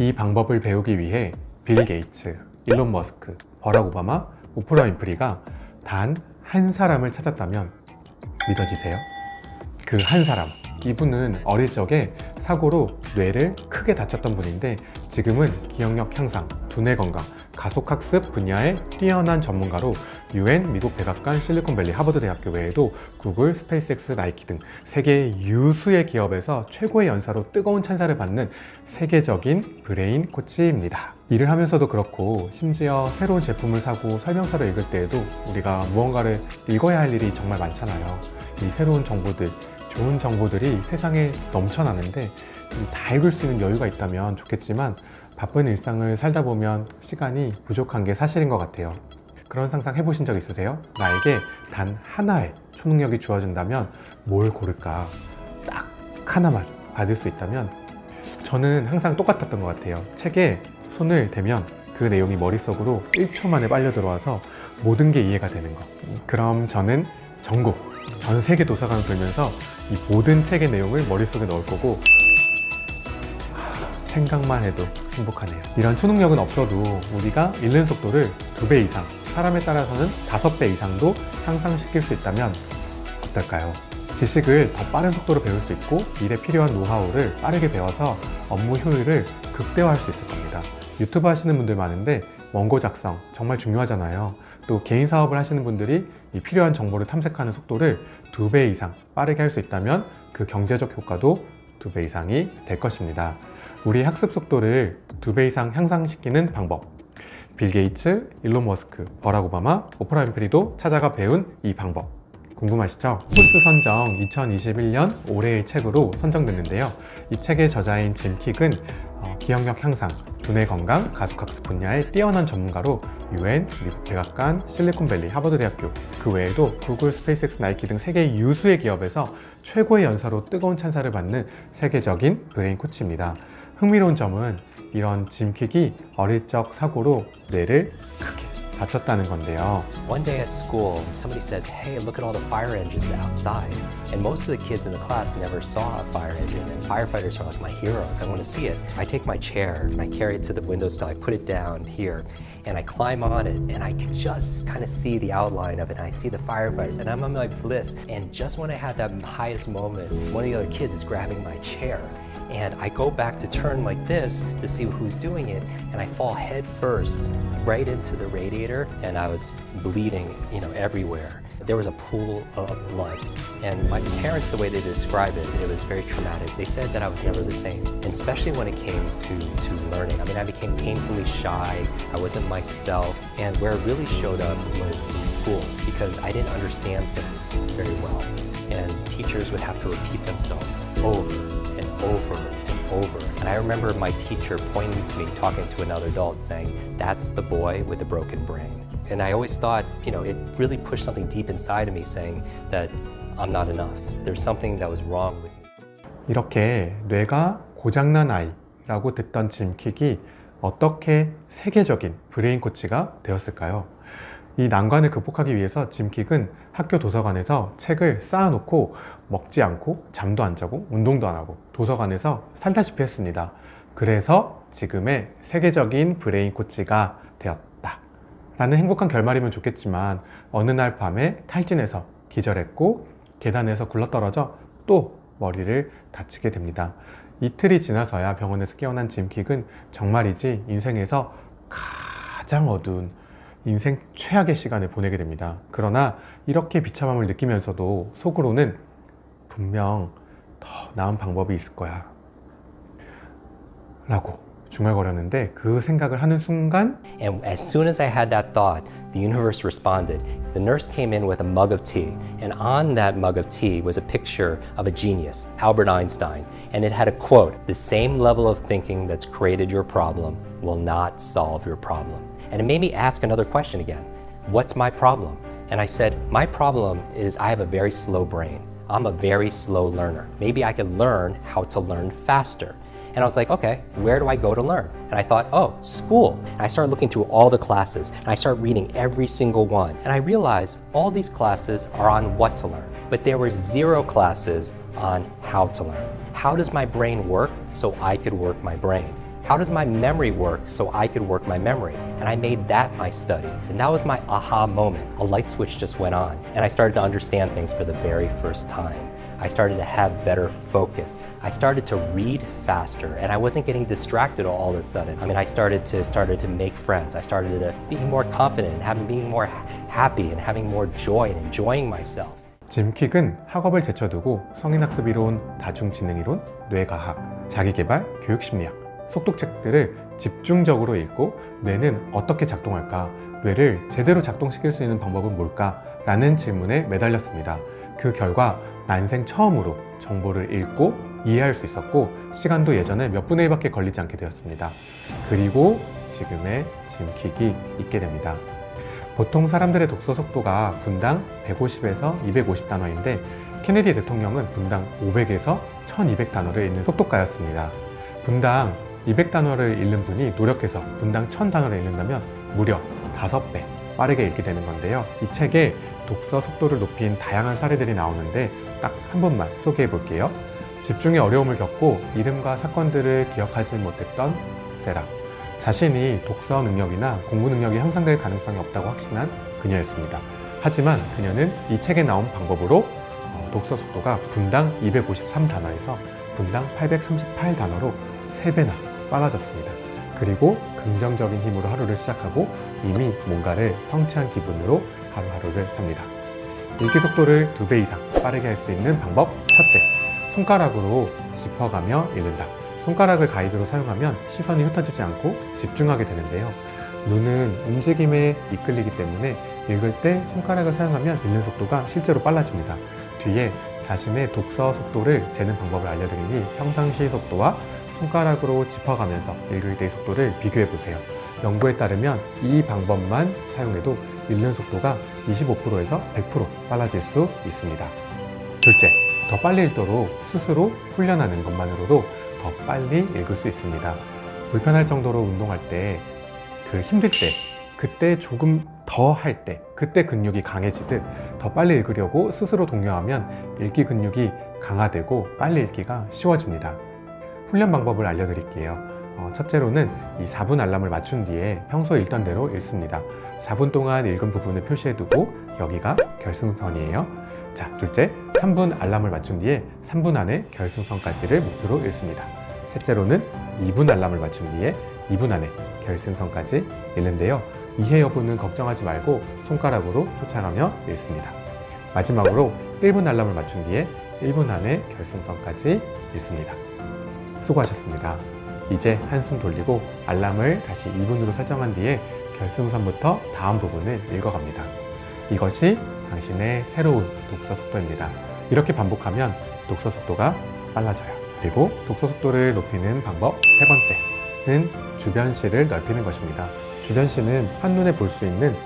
이 방법을 배우기 위해 빌 게이츠, 일론 머스크, 버락 오바마, 오프라 윈프리가 단 한 사람을 찾았다면 믿어지세요? 그 한 사람. 이분은 어릴 적에 사고로 뇌를 크게 다쳤던 분인데 지금은 기억력 향상, 두뇌 건강, 가속학습 분야의 뛰어난 전문가로 UN, 미국 백악관, 실리콘밸리, 하버드 대학교 외에도 구글, 스페이스X, 나이키 등 세계 유수의 기업에서 최고의 연사로 뜨거운 찬사를 받는 세계적인 브레인 코치입니다. 일을 하면서도 그렇고 심지어 새로운 제품을 사고 설명서를 읽을 때에도 우리가 무언가를 읽어야 할 일이 정말 많잖아요. 이 새로운 정보들, 좋은 정보들이 세상에 넘쳐나는데 이 다 읽을 수 있는 여유가 있다면 좋겠지만 바쁜 일상을 살다 보면 시간이 부족한 게 사실인 것 같아요. 그런 상상 해보신 적 있으세요? 나에게 단 하나의 초능력이 주어진다면 뭘 고를까? 딱 하나만 받을 수 있다면 저는 항상 똑같았던 것 같아요. 책에 손을 대면 그 내용이 머릿속으로 1초 만에 빨려 들어와서 모든 게 이해가 되는 것. 그럼 저는 전국, 전 세계 도서관을 돌면서 이 모든 책의 내용을 머릿속에 넣을 거고 하, 생각만 해도 행복하네요. 이런 초능력은 없어도 우리가 읽는 속도를 두배 이상, 사람에 따라서는 다섯 배 이상도 향상시킬 수 있다면 어떨까요? 지식을 더 빠른 속도로 배울 수 있고 일에 필요한 노하우를 빠르게 배워서 업무 효율을 극대화할 수 있을 겁니다. 유튜브 하시는 분들 많은데 원고 작성 정말 중요하잖아요. 또 개인 사업을 하시는 분들이 이 필요한 정보를 탐색하는 속도를 두 배 이상 빠르게 할 수 있다면 그 경제적 효과도 두 배 이상이 될 것입니다. 우리 학습 속도를 두 배 이상 향상시키는 방법. 빌 게이츠, 일론 머스크, 버락 오바마, 오프라 윈프리도 찾아가 배운 이 방법. 궁금하시죠? 포스 선정 2021년 올해의 책으로 선정됐는데요. 이 책의 저자인 짐 킥은 어, 기억력 향상, 두뇌 건강, 가속학습 분야의 뛰어난 전문가로 UN, 미국 백악관, 실리콘밸리, 하버드 대학교, 그 외에도 구글, 스페이스X, 나이키 등 세계 유수의 기업에서 최고의 연사로 뜨거운 찬사를 받는 세계적인 브레인 코치입니다. 흥미로운 점은 이런 짐 킥이 어릴 적 사고로 뇌를 크게 다쳤다는 건데요. One day at school, somebody says, Hey, look at all the fire engines outside. And most of the kids in the class never saw a fire engine, and firefighters are like my heroes. I want to see it. I take my chair and I carry it to the windowsill. I put it down here and I climb on it, and I can just kind of see the outline of it. And I see the firefighters, and I'm on my bliss. And just when I had that highest moment, one of the other kids is grabbing my chair. And I go back to turn like this to see who's doing it, and I fall head first right into the radiator, and I was bleeding, you know, everywhere. There was a pool of blood. And my parents, the way they describe it, it was very traumatic. They said that I was never the same, especially when it came to, to learning. I mean, I became painfully shy, I wasn't myself, and where it really showed up was school because I didn't understand things very well. And teachers would have to repeat themselves over and over and over. And I remember my teacher pointing to me, talking to another adult, saying, That's the boy with the broken brain. And I always thought, you know, it really pushed something deep inside of me saying that I'm not enough. There's something that was wrong with me. 이렇게 뇌가 고장난 아이라고 듣던 짐킥이 어떻게 세계적인 브레인 코치가 되었을까요? 이 난관을 극복하기 위해서 짐킥은 학교 도서관에서 책을 쌓아놓고 먹지 않고 잠도 안 자고 운동도 안 하고 도서관에서 살다시피 했습니다. 그래서 지금의 세계적인 브레인 코치가 되었다. 라는 행복한 결말이면 좋겠지만 어느 날 밤에 탈진해서 기절했고 계단에서 굴러떨어져 또 머리를 다치게 됩니다. 이틀이 지나서야 병원에서 깨어난 짐킥은 정말이지 인생에서 가장 어두운 인생 최악의 시간을 보내게 됩니다. 그러나 이렇게 비참함을 느끼면서도 속으로는 분명 더 나은 방법이 있을 거야. 라고 중얼거렸는데 그 생각을 하는 순간 And as soon as I had that thought, the universe responded. The nurse came in with a mug of tea, and on that mug of tea was a picture of a genius, Albert Einstein, and it had a quote The same level of thinking that's created your problem will not solve your problem. And it made me ask another question again What's my problem? And I said, My problem is I have a very slow brain. I'm a very slow learner. Maybe I could learn how to learn faster. And I was like, okay, where do I go to learn? And I thought, oh, school. And I started looking through all the classes and I started reading every single one. And I realized all these classes are on what to learn, but there were zero classes on how to learn. How does my brain work so I could work my brain? How does my memory work so I could work my memory? And I made that my study. And that was my aha moment. A light switch just went on, and I started to understand things for the very first time. I started to have better focus. I started to read faster, and I wasn't getting distracted all of a sudden. I mean, I started to started to make friends. I started to being more confident and having being more ha- happy and having more joy and enjoying myself. 짐 킥은 학업을 제쳐두고 성인학습 이론, 다중지능 이론, 뇌과학, 자기개발, 교육심리학, 속독책들을 집중적으로 읽고 뇌는 어떻게 작동할까, 뇌를 제대로 작동시킬 수 있는 방법은 뭘까? 라는 질문에 매달렸습니다. 그 결과 난생 처음으로 정보를 읽고 이해할 수 있었고 시간도 예전에 몇 분의 1밖에 걸리지 않게 되었습니다. 그리고 지금의 짐킥이 있게 됩니다. 보통 사람들의 독서 속도가 분당 150에서 250단어인데 케네디 대통령은 분당 500에서 1200단어를 읽는 속도가였습니다. 분당 200단어를 읽는 분이 노력해서 분당 1000단어를 읽는다면 무려 5배 빠르게 읽게 되는 건데요. 이 책에 독서 속도를 높인 다양한 사례들이 나오는데 딱 한 번만 소개해 볼게요. 집중에 어려움을 겪고 이름과 사건들을 기억하지 못했던 세라. 자신이 독서 능력이나 공부 능력이 향상될 가능성이 없다고 확신한 그녀였습니다. 하지만 그녀는 이 책에 나온 방법으로 어, 독서 속도가 분당 253단어에서 분당 838단어로 3배나 빨라졌습니다. 그리고 긍정적인 힘으로 하루를 시작하고 이미 뭔가를 성취한 기분으로 하루하루를 삽니다. 읽기 속도를 두배 이상 빠르게 할 수 있는 방법 첫째, 손가락으로 짚어가며 읽는다. 손가락을 가이드로 사용하면 시선이 흩어지지 않고 집중하게 되는데요. 눈은 움직임에 이끌리기 때문에 읽을 때 손가락을 사용하면 읽는 속도가 실제로 빨라집니다. 뒤에 자신의 독서 속도를 재는 방법을 알려드리니 평상시 속도와 손가락으로 짚어가면서 읽을 때의 속도를 비교해 보세요. 연구에 따르면 이 방법만 사용해도 읽는 속도가 25%에서 100% 빨라질 수 있습니다. 둘째, 더 빨리 읽도록 스스로 훈련하는 것만으로도 더 빨리 읽을 수 있습니다. 불편할 정도로 운동할 때, 그 힘들 때, 그때 조금 더 할 때, 그때 근육이 강해지듯 더 빨리 읽으려고 스스로 독려하면 읽기 근육이 강화되고 빨리 읽기가 쉬워집니다. 훈련 방법을 알려드릴게요. 어, 첫째로는 이 4분 알람을 맞춘 뒤에 평소 읽던 대로 읽습니다. 4분 동안 읽은 부분을 표시해두고 여기가 결승선이에요. 자, 둘째, 3분 알람을 맞춘 뒤에 3분 안에 결승선까지를 목표로 읽습니다. 셋째로는 2분 알람을 맞춘 뒤에 2분 안에 결승선까지 읽는데요. 이해 여부는 걱정하지 말고 손가락으로 쫓아가며 읽습니다. 마지막으로 1분 알람을 맞춘 뒤에 1분 안에 결승선까지 읽습니다. 수고하셨습니다. 이제 한숨 돌리고 알람을 다시 2분으로 설정한 뒤에 결승선부터 다음 부분을 읽어갑니다. 이것이 당신의 새로운 독서 속도입니다. 이렇게 반복하면 독서 속도가 빨라져요. 그리고 독서 속도를 높이는 방법 세 번째는 주변 시를 넓히는 것입니다. 주변 시는 한눈에 볼 수 있는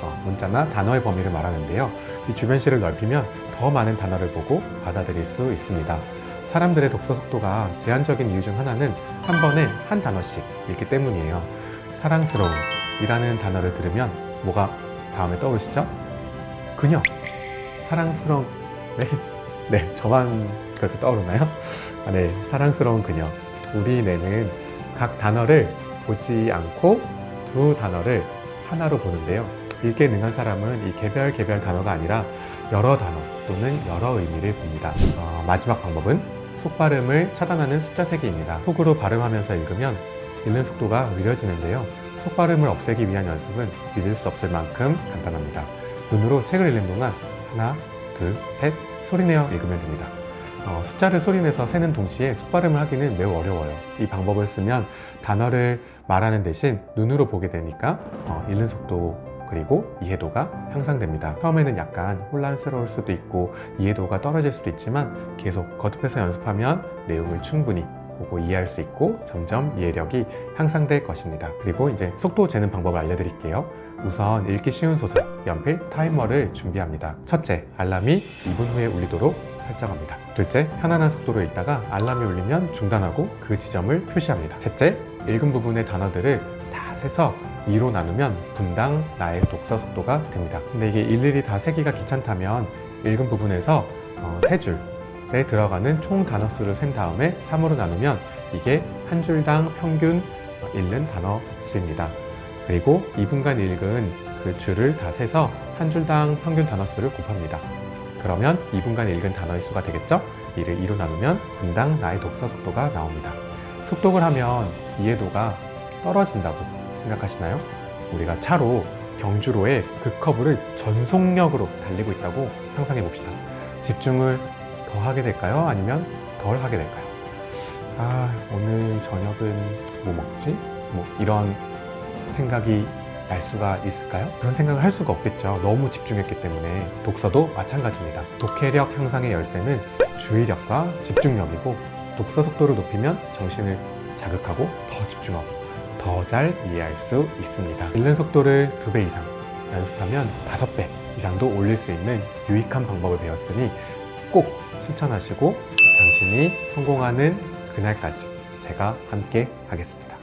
어, 문자나 단어의 범위를 말하는데요. 이 주변 시를 넓히면 더 많은 단어를 보고 받아들일 수 있습니다. 사람들의 독서 속도가 제한적인 이유 중 하나는 한 번에 한 단어씩 읽기 때문이에요. 사랑스러운 이라는 단어를 들으면 뭐가 다음에 떠오르시죠? 그녀. 사랑스러운. 네. 네, 저만 그렇게 떠오르나요? 아, 네, 사랑스러운 그녀. 우리 뇌는 각 단어를 보지 않고 두 단어를 하나로 보는데요. 읽기에 능한 사람은 이 개별 개별 단어가 아니라 여러 단어 또는 여러 의미를 봅니다. 어, 마지막 방법은 속발음을 차단하는 숫자 세기입니다. 속으로 발음하면서 읽으면 읽는 속도가 느려지는데요. 속발음을 없애기 위한 연습은 믿을 수 없을 만큼 간단합니다. 눈으로 책을 읽는 동안 하나, 둘, 셋 소리내어 읽으면 됩니다. 어, 숫자를 소리내서 세는 동시에 속발음을 하기는 매우 어려워요. 이 방법을 쓰면 단어를 말하는 대신 눈으로 보게 되니까 어, 읽는 속도 그리고 이해도가 향상됩니다. 처음에는 약간 혼란스러울 수도 있고 이해도가 떨어질 수도 있지만 계속 거듭해서 연습하면 내용을 충분히 보고 이해할 수 있고 점점 이해력이 향상될 것입니다. 그리고 이제 속도 재는 방법을 알려드릴게요. 우선 읽기 쉬운 소설, 연필, 타이머를 준비합니다. 첫째, 알람이 2분 후에 울리도록 설정합니다. 둘째, 편안한 속도로 읽다가 알람이 울리면 중단하고 그 지점을 표시합니다. 셋째, 읽은 부분의 단어들을 다 세서 2로 나누면 분당 나의 독서 속도가 됩니다. 근데 이게 일일이 다 세기가 귀찮다면 읽은 부분에서 어, 세줄 에 들어가는 총 단어 수를 센 다음에 3으로 나누면 이게 한 줄당 평균 읽는 단어 수입니다. 그리고 2분간 읽은 그 줄을 다 세서 한 줄당 평균 단어 수를 곱합니다. 그러면 2분간 읽은 단어의 수가 되겠죠? 이를 2로 나누면 분당 나의 독서 속도가 나옵니다. 속독을 하면 이해도가 떨어진다고 생각하시나요? 우리가 차로 경주로의 그 커브를 전속력으로 달리고 있다고 상상해 봅시다. 집중을 더 하게 될까요? 아니면 덜 하게 될까요? 아, 오늘 저녁은 뭐 먹지? 뭐 이런 생각이 날 수가 있을까요? 그런 생각을 할 수가 없겠죠. 너무 집중했기 때문에 독서도 마찬가지입니다. 독해력 향상의 열쇠는 주의력과 집중력이고 독서 속도를 높이면 정신을 자극하고 더 집중하고 더 잘 이해할 수 있습니다. 읽는 속도를 두배 이상 연습하면 다섯 배 이상도 올릴 수 있는 유익한 방법을 배웠으니 꼭 실천하시고 당신이 성공하는 그날까지 제가 함께 하겠습니다.